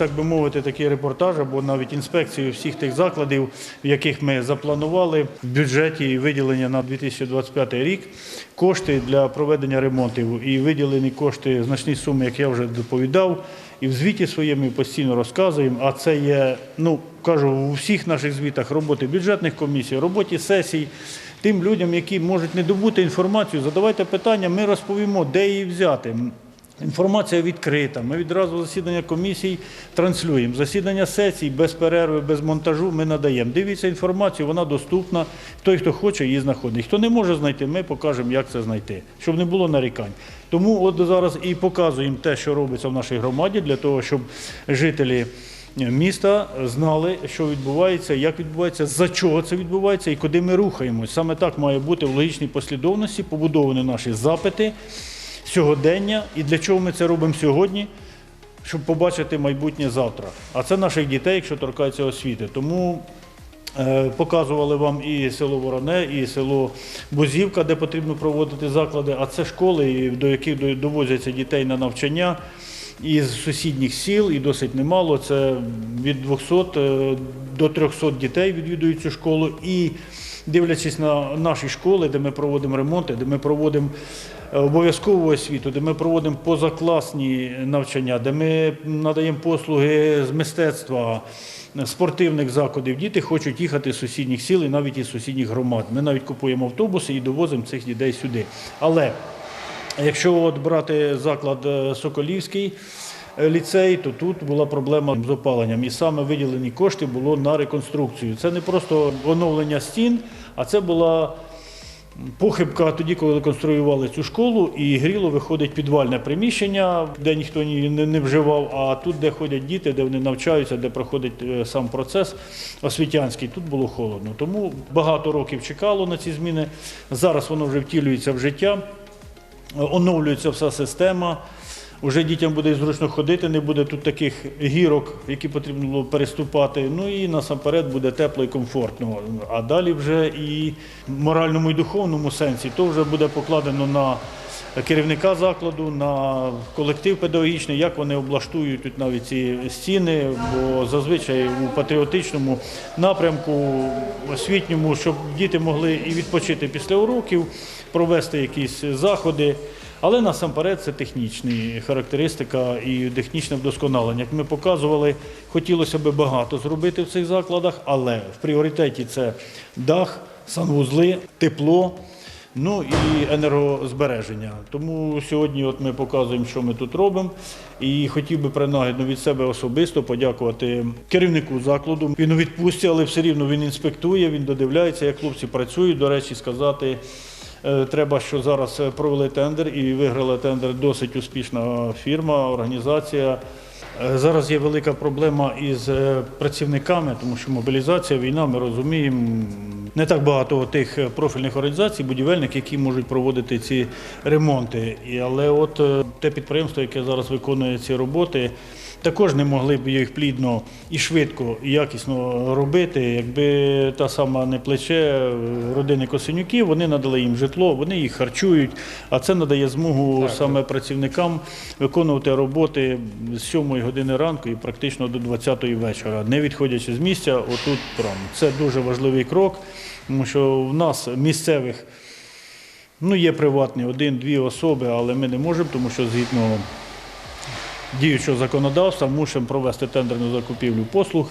так би мовити, такий репортаж або навіть інспекцію всіх тих закладів, в яких ми запланували в бюджеті виділення на 2025 рік кошти для проведення ремонтів. І виділені кошти значні суми, як я вже доповідав. І в звіті своєму постійно розказуємо. А це є, ну кажу, у всіх наших звітах роботи бюджетних комісій, роботі сесій. Тим людям, які можуть не добути інформацію, задавайте питання, ми розповімо, де її взяти. Інформація відкрита. Ми відразу засідання комісій транслюємо. Засідання сесій без перерви, без монтажу ми надаємо. Дивіться інформацію, вона доступна. Той, хто хоче, її знаходить. Хто не може знайти, ми покажемо, як це знайти, щоб не було нарікань. Тому от зараз і показуємо те, що робиться в нашій громаді, для того, щоб жителі міста знали, що відбувається, як відбувається, за чого це відбувається і куди ми рухаємось. Саме так має бути в логічній послідовності побудовані наші запити сьогодення і для чого ми це робимо сьогодні, щоб побачити майбутнє завтра. А це наших дітей, якщо торкається освіти. Тому е, показували вам і село Вороне, і село Бузівка, де потрібно проводити заклади, а це школи, до яких довозяться дітей на навчання. Із сусідніх сіл, і досить немало, це від 200 е, до 300 дітей відвідують цю школу. І дивлячись на наші школи, де ми проводимо ремонти, де ми проводимо обов'язкову освіту, де ми проводимо позакласні навчання, де ми надаємо послуги з мистецтва, спортивних заходів. Діти хочуть їхати з сусідніх сіл і навіть із сусідніх громад. Ми навіть купуємо автобуси і довозимо цих дітей сюди. Але Якщо от брати заклад е, Соколівський е, ліцей, то тут була проблема з опаленням. І саме виділені кошти було на реконструкцію. Це не просто оновлення стін, а це була похибка тоді, коли конструювали цю школу, і гріло виходить підвальне приміщення, де ніхто ні- не, не вживав, а тут, де ходять діти, де вони навчаються, де проходить е, сам процес освітянський, тут було холодно. Тому багато років чекало на ці зміни. Зараз воно вже втілюється в життя оновлюється вся система. Уже дітям буде зручно ходити, не буде тут таких гірок, які потрібно було переступати. Ну і насамперед буде тепло і комфортно. А далі вже і в моральному і духовному сенсі то вже буде покладено на керівника закладу, на колектив педагогічний, як вони облаштують тут навіть ці стіни, бо зазвичай у патріотичному напрямку, освітньому, щоб діти могли і відпочити після уроків, провести якісь заходи. Але насамперед це технічні характеристика і технічне вдосконалення. Як ми показували, хотілося б багато зробити в цих закладах, але в пріоритеті це дах, санвузли, тепло. Ну і енергозбереження. Тому сьогодні от ми показуємо, що ми тут робимо. І хотів би принагідно від себе особисто подякувати керівнику закладу. Він у відпустці, але все рівно він інспектує, він додивляється, як хлопці працюють. До речі, сказати. Е, Треба, що зараз е, провели тендер і виграла тендер досить успішна фірма, організація. Е, Зараз є велика проблема із працівниками, тому що мобілізація, війна, ми розуміємо. Не так багато тих профільних організацій, будівельних, які можуть проводити ці ремонти. Але от те підприємство, яке зараз виконує ці роботи, також не могли б їх плідно і швидко і якісно робити, якби та сама не плече родини Косенюків, вони надали їм житло, вони їх харчують, а це надає змогу саме працівникам виконувати роботи з 7 години ранку і практично до 20 вечора, не відходячи з місця, отут прямо. Це дуже важливий крок, тому що в нас місцевих ну, є приватні один-дві особи, але ми не можемо, тому що згідно діючого законодавства мусимо провести тендерну закупівлю послуг.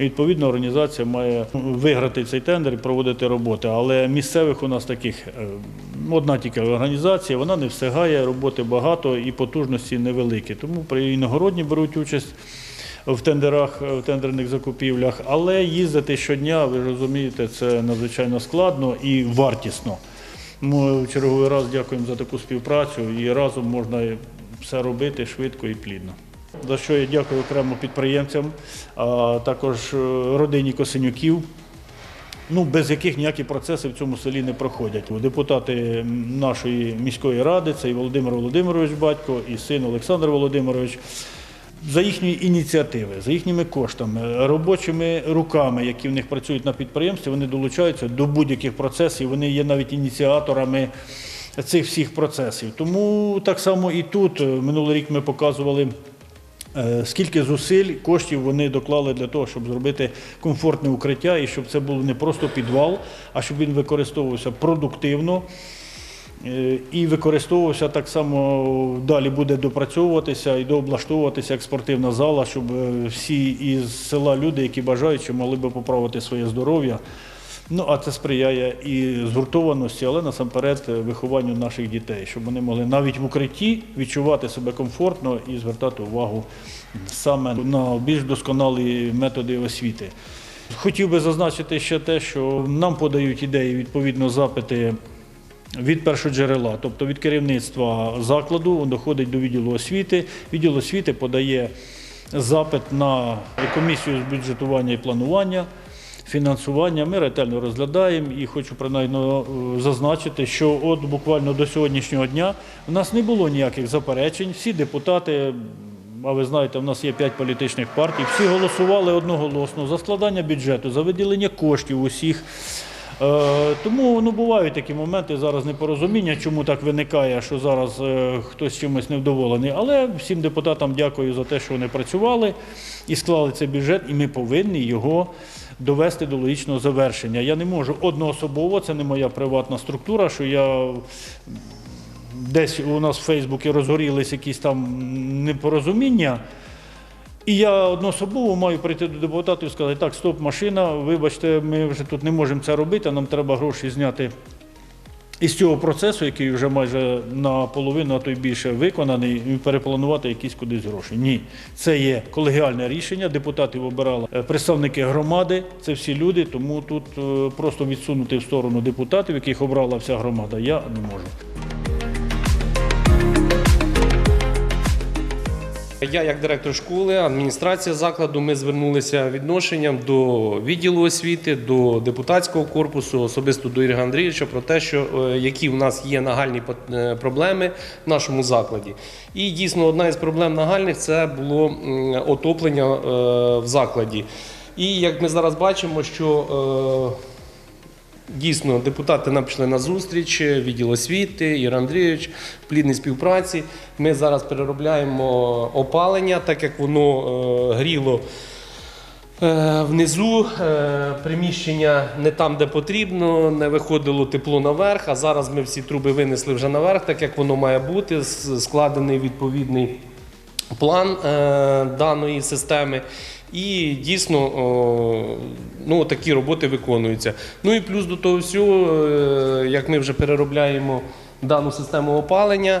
Відповідно, організація має виграти цей тендер і проводити роботи. Але місцевих у нас таких е, одна тільки організація, вона не встигає, роботи багато і потужності невеликі. Тому при іногородні беруть участь. В тендерах, в тендерних закупівлях, але їздити щодня, ви розумієте, це надзвичайно складно і вартісно. Ми в черговий раз дякуємо за таку співпрацю і разом можна все робити швидко і плідно. За що я дякую окремо підприємцям, а також е, родині Косенюків, ну, без яких ніякі процеси в цьому селі не проходять. Депутати нашої міської ради, це і Володимир Володимирович Батько, і син Олександр Володимирович. За їхньої ініціативи, за їхніми коштами, робочими руками, які в них працюють на підприємстві, вони долучаються до будь-яких процесів, вони є навіть ініціаторами цих всіх процесів. Тому так само і тут. Минулий рік ми показували Е, Скільки зусиль, коштів вони доклали для того, щоб зробити комфортне укриття і щоб це був не просто підвал, а щоб він використовувався продуктивно е, і використовувався так само далі буде допрацьовуватися і дооблаштовуватися як спортивна зала, щоб е, всі із села люди, які бажаючи, могли би поправити своє здоров'я. Ну, а це сприяє і згуртованості, але насамперед е, вихованню наших дітей, щоб вони могли навіть в укритті відчувати себе комфортно і звертати увагу саме на більш досконалі методи освіти. Хотів би зазначити ще те, що нам подають ідеї, відповідно, запити від першоджерела, тобто від керівництва закладу, доходить до відділу освіти. Відділ освіти подає запит на комісію з бюджетування і планування. Фінансування ми ретельно розглядаємо і хочу принаймні е, зазначити, що от буквально до сьогоднішнього дня в нас не було ніяких заперечень. Всі депутати, а ви знаєте, в нас є п'ять політичних партій, всі голосували одноголосно за складання бюджету, за виділення коштів усіх. Е, Тому ну, бувають такі моменти зараз непорозуміння, чому так виникає, що зараз е, хтось чимось невдоволений. Але всім депутатам дякую за те, що вони працювали і склали цей бюджет, і ми повинні його довести до логічного завершення. Я не можу одноособово, це не моя приватна структура, що я десь у нас в Фейсбуці розгорілись якісь там непорозуміння. І я одноособово маю прийти до депутатів і сказати, так, стоп, машина, вибачте, ми вже тут не можемо це робити, нам треба гроші зняти із цього процесу, який вже майже наполовину, а то й більше виконаний, перепланувати якісь кудись гроші. Ні, це є колегіальне рішення. Депутатів обирали е, представники громади, це всі люди, тому тут е, просто відсунути в сторону депутатів, яких обрала вся громада, я не можу. Я, як директор школи, адміністрація закладу, ми звернулися відношенням до відділу освіти, до депутатського корпусу, особисто до Ігоря Андрійовича, про те, що е, які в нас є нагальні е, проблеми в нашому закладі. І дійсно одна із проблем нагальних це було отоплення е, в закладі. І як ми зараз бачимо, що Дійсно, депутати нам пішли на зустріч, відділ освіти, Ігор Андрійович, в плідній співпраці. Ми зараз переробляємо опалення, так як воно е, гріло е, внизу, е, приміщення не там, де потрібно, не виходило тепло наверх, а зараз ми всі труби винесли вже наверх, так як воно має бути, складений відповідний план даної системи. І дійсно ну, такі роботи виконуються. Ну і плюс до того всього, е, як ми вже переробляємо дану систему опалення,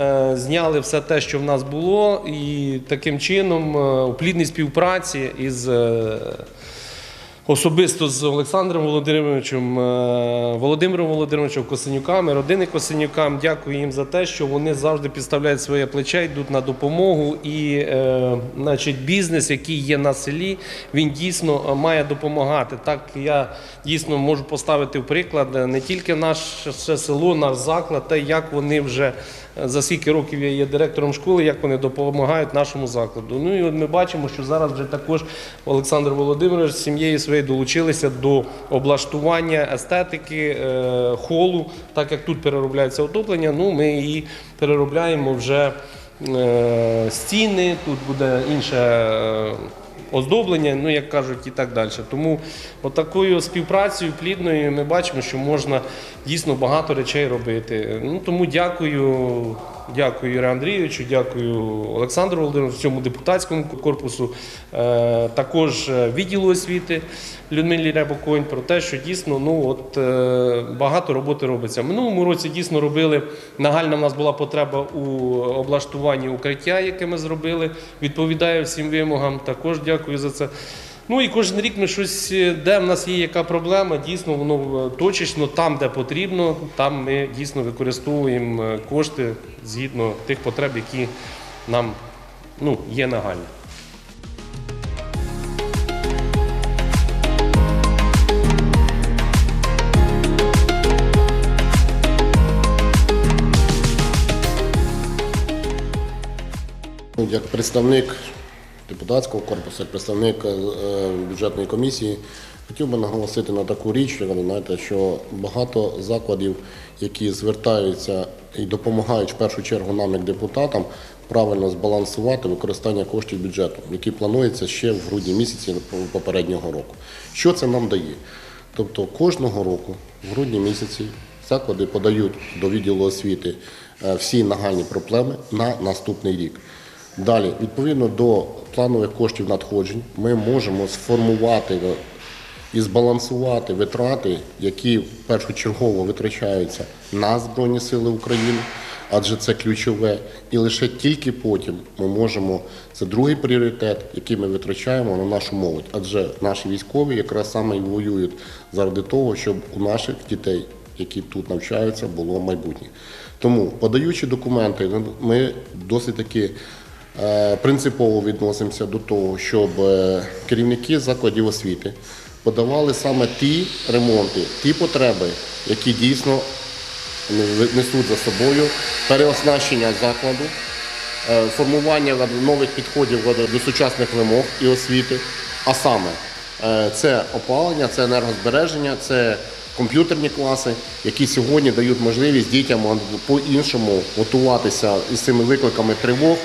е, зняли все те, що в нас було, і таким чином е, у плідній співпраці із. Особисто з Олександром Володимировичем, е, Володимиром Володимировичем Косенюками, родини Косенюкам. Дякую їм за те, що вони завжди підставляють своє плече, йдуть на допомогу. І е, значить, бізнес, який є на селі, він дійсно е, має допомагати. Так я дійсно можу поставити в приклад е, не тільки наше село, наш заклад, та як вони вже за скільки років я є директором школи, як вони допомагають нашому закладу. Ну і от ми бачимо, що зараз вже також Олександр Володимирович з сім'єю своєю долучилися до облаштування естетики е, холу, так як тут переробляється отоплення. Ну ми і переробляємо вже е, стіни, тут буде інше. Оздоблення, ну як кажуть, і так далі. Тому отакою співпрацею плідною ми бачимо, що можна дійсно багато речей робити. Ну тому дякую, дякую Юрію Андрійовичу, дякую Олександру Володимировичу, цьому депутатському корпусу, е, також е, відділу освіти Людмилі Рябоконь про те, що дійсно ну от е, багато роботи робиться. Минулому році дійсно робили нагальна. в нас була потреба у облаштуванні укриття, яке ми зробили. Відповідає всім вимогам. Також дякую за це. Ну і кожен рік ми щось, е, де в нас є яка проблема, дійсно воно е, точечно там, де потрібно, там ми дійсно використовуємо е, кошти згідно тих потреб, які нам ну, є нагальні. Як представник депутатського корпусу, як представник е, бюджетної комісії, хотів би наголосити на таку річ, знаєте, що багато закладів, які звертаються і допомагають в першу чергу нам, як депутатам, правильно збалансувати використання коштів бюджету, який планується ще в грудні місяці попереднього року. Що це нам дає? Тобто кожного року, в грудні місяці, заклади подають до відділу освіти е, всі нагальні проблеми на наступний рік. Далі, відповідно до планових коштів надходжень, ми можемо сформувати і збалансувати витрати, які першочергово витрачаються на Збройні Сили України, адже це ключове. І лише тільки потім ми можемо, це другий пріоритет, який ми витрачаємо на нашу молодь. Адже наші військові якраз саме і воюють заради того, щоб у наших дітей, які тут навчаються, було майбутнє. Тому, подаючи документи, ми досить таки е, принципово відносимося до того, щоб е, керівники закладів освіти подавали саме ті ремонти, ті потреби, які дійсно несуть за собою переоснащення закладу, е, формування нових підходів до сучасних вимог і освіти. А саме е, це опалення, це енергозбереження, це комп'ютерні класи, які сьогодні дають можливість дітям по-іншому готуватися із цими викликами тривог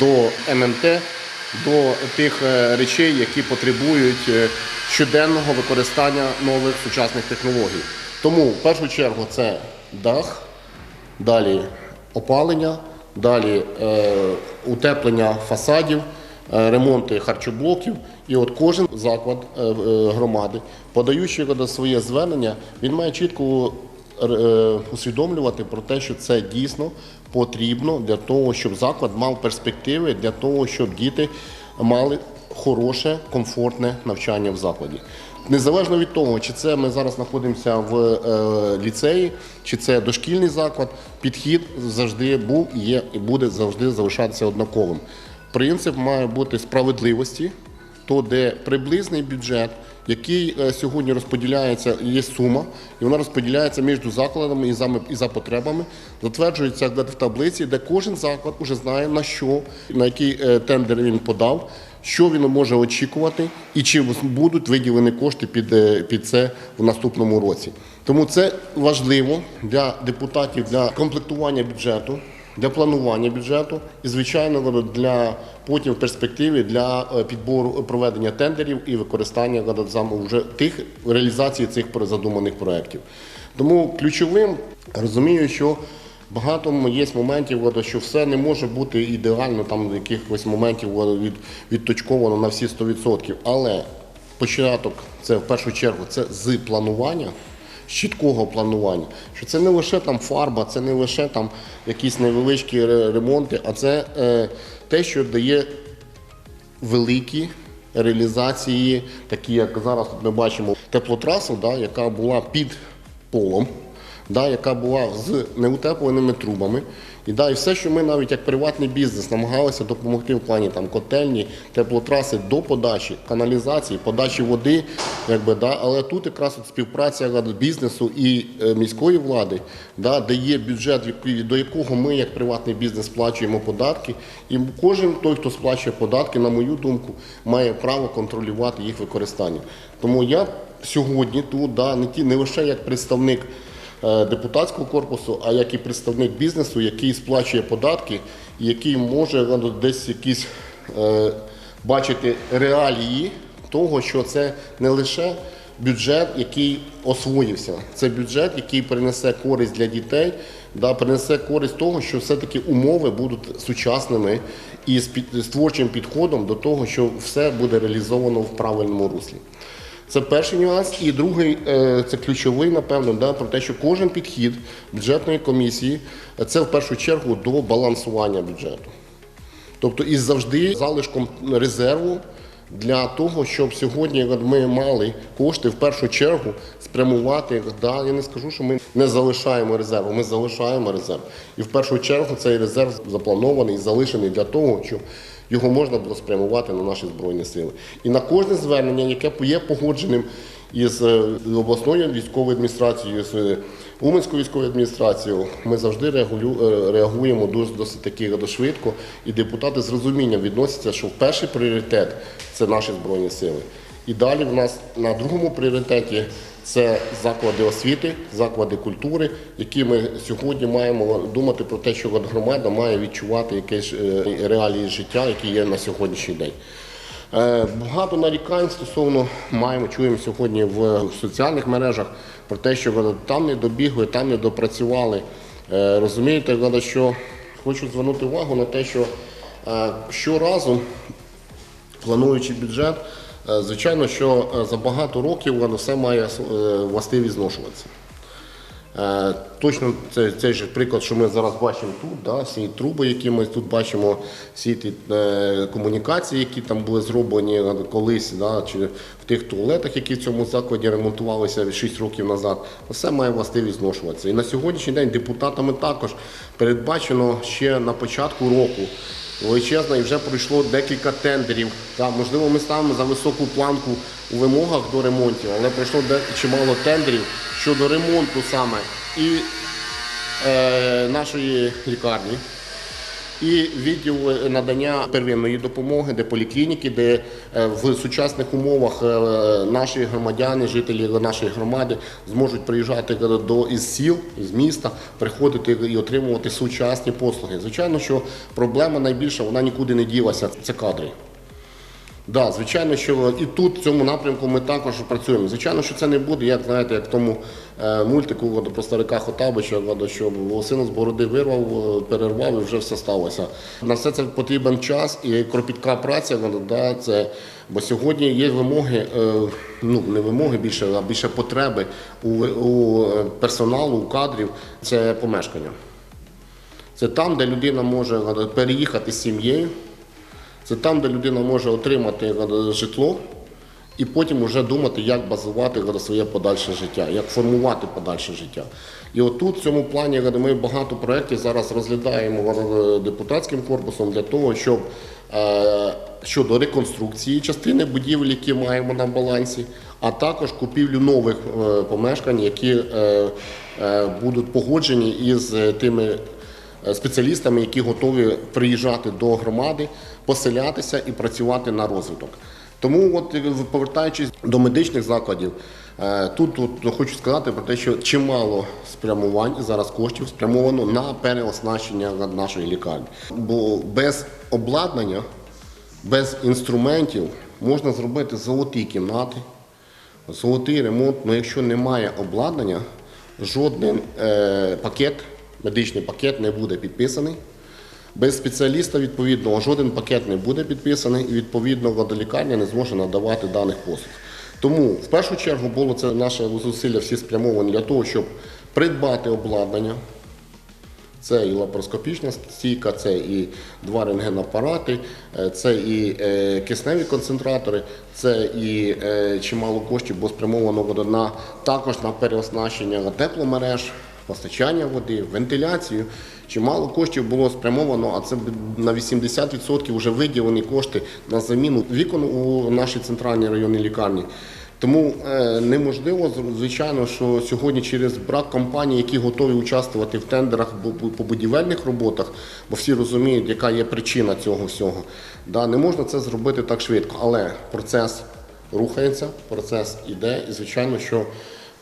до ММТ, до тих е, речей, які потребують е, щоденного використання нових сучасних технологій. Тому в першу чергу це дах, далі опалення, далі е, утеплення фасадів, ремонти харчоблоків. І от кожен заклад е, е, громади, подаючи своє звернення, він має чітко е, усвідомлювати про те, що це дійсно потрібно для того, щоб заклад мав перспективи, для того, щоб діти мали хороше, комфортне навчання в закладі. Незалежно від того, чи це ми зараз знаходимося в е, ліцеї, чи це дошкільний заклад, підхід завжди був, є і буде завжди залишатися однаковим. Принцип має бути справедливості, то де приблизний бюджет, який е, сьогодні розподіляється, є сума, і вона розподіляється між закладами і за, і за потребами, затверджується в таблиці, де кожен заклад уже знає на що, на який е, тендер він подав, що він може очікувати, і чи будуть виділені кошти під, е, під це в наступному році. Тому це важливо для депутатів для комплектування бюджету для планування бюджету і, звичайно, для потім в перспективі для е, підбору проведення тендерів і використання вже тих реалізації цих задуманих проєктів. Тому ключовим розумію, що багато є моментів, що все не може бути ідеально, там якихось моментів від, відточковано на всі 100%. Але початок це в першу чергу це з планування чіткого планування. Що це не лише там фарба, це не лише там якісь невеличкі ремонти, а це е, те, що дає великі реалізації, такі як зараз ми бачимо теплотрасу, да, яка була під полом, да, яка була з неутепленими трубами. І, да, і все, що ми навіть як приватний бізнес намагалися допомогти в плані там, котельні, теплотраси до подачі, каналізації, подачі води, якби, да, але тут якраз от співпраця бізнесу і е, міської влади, да, де є бюджет, до якого ми як приватний бізнес сплачуємо податки. І кожен той, хто сплачує податки, на мою думку, має право контролювати їх використання. Тому я сьогодні тут да, не, лише як представник депутатського корпусу, а як і представник бізнесу, який сплачує податки, який може ну, десь якісь е, бачити реалії того, що це не лише бюджет, який освоївся, це бюджет, який принесе користь для дітей, да, принесе користь того, що все-таки умови будуть сучасними і з творчим підходом до того, що все буде реалізовано в правильному руслі. Це перший нюанс. І другий, е, це ключовий, напевно, да, про те, що кожен підхід бюджетної комісії е, це в першу чергу до балансування бюджету. Тобто із завжди залишком резерву для того, щоб сьогодні ми мали кошти в першу чергу спрямувати. Да, я не скажу, що ми не залишаємо резерву, ми залишаємо резерв. І в першу чергу цей резерв запланований і залишений для того, щоб його можна було спрямувати на наші збройні сили. І на кожне звернення, яке є погодженим із е, обласною військовою адміністрацією, з е, Уманською військовою адміністрацією, ми завжди е, реагуємо досить таки швидко, і депутати з розумінням відносяться, що перший пріоритет це наші збройні сили. І далі в нас на другому пріоритеті це заклади освіти, заклади культури, які ми сьогодні маємо думати про те, що громада має відчувати якісь е, реалії життя, які є на сьогоднішній день. Е, Багато нарікань стосовно маємо, чуємо сьогодні в соціальних мережах про те, що там не добігли, там не допрацювали. Е, Розумієте, що хочу звернути увагу на те, що щоразу плануючи бюджет, звичайно, що е, за багато років воно все має е, властивість зношуватися. Е, Точно це цей же приклад, що ми зараз бачимо тут, да, всі труби, які ми тут бачимо, всі ті е, комунікації, які там були зроблені е, колись, да, чи в тих туалетах, які в цьому закладі ремонтувалися 6 років назад, все має властивість зношуватися. І на сьогоднішній день депутатами також передбачено ще на початку року величезна і вже пройшло декілька тендерів. Так, можливо, ми ставимо за високу планку у вимогах до ремонтів, але пройшло чимало тендерів щодо ремонту саме і е, нашої лікарні, і відділ надання первинної допомоги, де поліклініки, де е, в сучасних умовах е, наші громадяни, жителі нашої громади зможуть приїжджати до із сіл, із міста, приходити і отримувати сучасні послуги. Звичайно, що проблема найбільша, вона нікуди не ділася. Це кадри. Да, звичайно, що і тут в цьому напрямку ми також працюємо. Звичайно, що це не буде, як знаєте, як в тому е, мультику про старика Хотабича, от, що волосину з бороди вирвав, е, перервав і вже все сталося. На все це потрібен час і кропітка праця. Да, це, бо сьогодні є вимоги, е, ну не вимоги більше, а більше потреби у, у персоналу, у кадрів. Це помешкання. Це там, де людина може переїхати з сім'єю. Це там, де людина може отримати е, житло і потім вже думати, як базувати своє подальше життя, як формувати подальше життя. І отут, в цьому плані, ми багато проєктів зараз розглядаємо е, депутатським корпусом для того, щоб е, щодо реконструкції частини будівель, які маємо на балансі, а також купівлю нових помешкань, які будуть погоджені із тими спеціалістами, які готові приїжджати до громади, поселятися і працювати на розвиток. Тому, от е, повертаючись до медичних закладів, е, тут, тут хочу сказати про те, що чимало спрямувань зараз коштів спрямовано на переоснащення нашої лікарні. Бо без обладнання, без інструментів можна зробити золоті кімнати, золотий ремонт. але якщо немає обладнання, жоден е, пакет, медичний пакет не буде підписаний. Без спеціаліста відповідного жоден пакет не буде підписаний, і відповідно водолікарня не зможе надавати даних послуг. Тому в першу чергу було це наше зусилля всі спрямовані для того, щоб придбати обладнання. Це і лапароскопічна стійка, це і два рентгенапарати, е, це і е, кисневі концентратори, це і е, чимало коштів було спрямовано на також на переоснащення тепломереж, постачання води, вентиляцію. Чимало коштів було спрямовано, а це на 80% вже виділені кошти на заміну вікон у нашій центральній районній лікарні. Тому е, неможливо, звичайно, що сьогодні через брак компаній, які готові участвувати в тендерах по будівельних роботах, бо всі розуміють, яка є причина цього всього. Не можна це зробити так швидко, але процес рухається, процес іде, і звичайно, що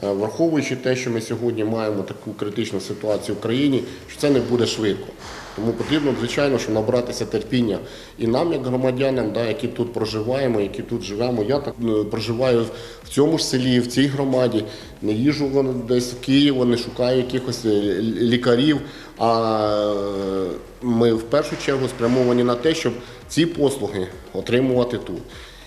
враховуючи те, що ми сьогодні маємо таку критичну ситуацію в країні, що це не буде швидко. Тому потрібно, звичайно, що набратися терпіння і нам, як громадянам, да, які тут проживаємо, які тут живемо. Я так е, проживаю в цьому ж селі, в цій громаді, не їжу вон десь в Київ, не шукаю якихось е, лікарів. А е, ми в першу чергу спрямовані на те, щоб ці послуги отримувати тут.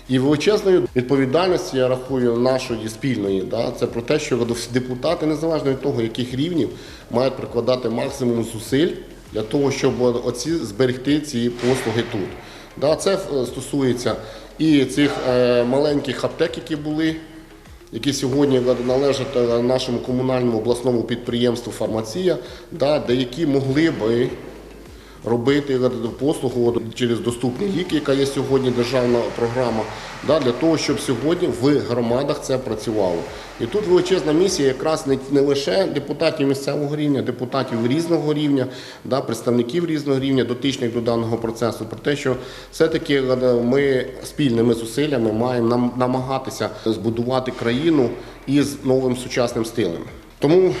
І величезною відповідальністю, я рахую, нашої спільної, да, це про те, що депутати, незалежно від того, яких рівнів, мають прикладати максимум зусиль для того, щоб оці зберегти ці послуги тут. Да, це е, стосується і цих е, маленьких аптек, які були, які сьогодні належать е, нашому комунальному обласному підприємству Фармація, да, де які могли би робити послугу через доступні ліки, яка є сьогодні державна програма, для того, щоб сьогодні в громадах це працювало. І тут величезна місія якраз не, лише депутатів місцевого рівня, депутатів різного рівня, представників різного рівня, дотичних до даного процесу, про те, що все-таки ми спільними зусиллями маємо нам намагатися збудувати країну із новим сучасним стилем. Тому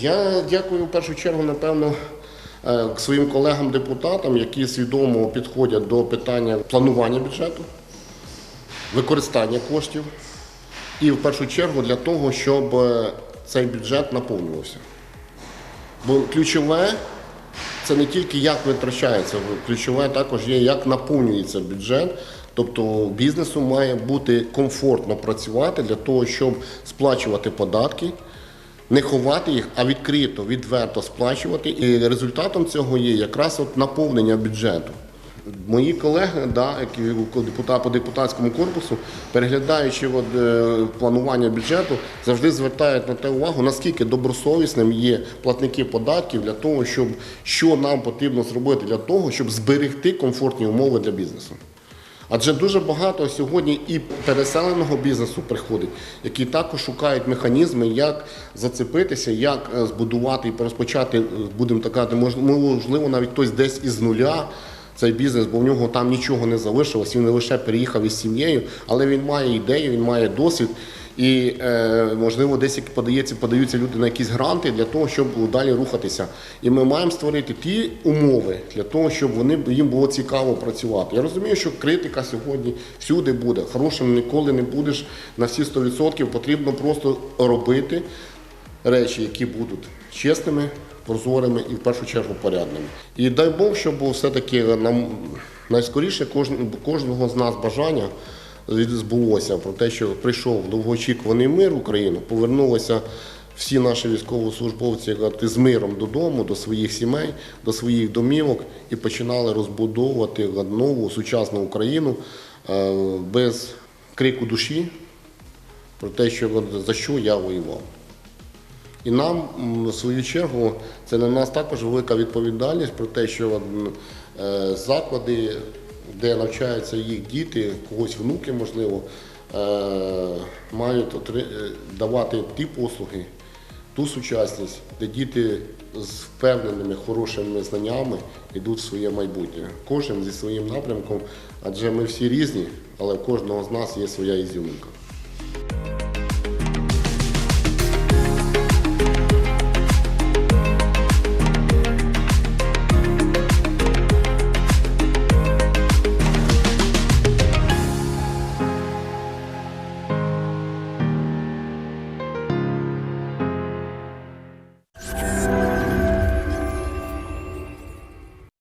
я дякую в першу чергу, напевно, е, своїм колегам-депутатам, які свідомо підходять до питання планування бюджету, використання коштів і в першу чергу для того, щоб е, цей бюджет наповнювався. Бо ключове це не тільки як витрачається, ключове також є, як наповнюється бюджет. Тобто бізнесу має бути комфортно працювати для того, щоб сплачувати податки, не ховати їх, а відкрито, відверто сплачувати. І результатом цього є якраз от наповнення бюджету. Мої колеги, да, які депутат по депутатському корпусу, переглядаючи от, е, планування бюджету, завжди звертають на те увагу, наскільки добросовісним є платники податків для того, щоб що нам потрібно зробити для того, щоб зберегти комфортні умови для бізнесу. Адже дуже багато сьогодні і переселеного бізнесу приходить, які також шукають механізми, як зацепитися, як е, збудувати і розпочати, е, будемо так казати, можливо, навіть хтось десь із нуля. Цей бізнес, бо в нього там нічого не залишилось, він лише переїхав із сім'єю, але він має ідею, він має досвід. І е, можливо, десь подається, подаються люди на якісь гранти для того, щоб далі рухатися. І ми маємо створити ті умови для того, щоб вони їм було цікаво працювати. Я розумію, що критика сьогодні всюди буде. Хорошим ніколи не будеш на всі 100%. Потрібно просто робити речі, які будуть чесними, прозорими і в першу чергу порядними. І дай Бог, щоб все-таки нам найскоріше кожного з нас бажання збулося про те, що прийшов довгоочікуваний мир в Україну, повернулися всі наші військовослужбовці як з миром додому, до своїх сімей, до своїх домівок і починали розбудовувати нову сучасну Україну е, без крику душі про те, що за що я воював. І нам, в свою чергу, це на нас також велика відповідальність про те, що е, заклади, де навчаються їх діти, когось внуки, можливо, е, мають е, давати ті послуги, ту сучасність, де діти з впевненими, хорошими знаннями йдуть в своє майбутнє. Кожен зі своїм напрямком, адже ми всі різні, але в кожного з нас є своя ізюминка.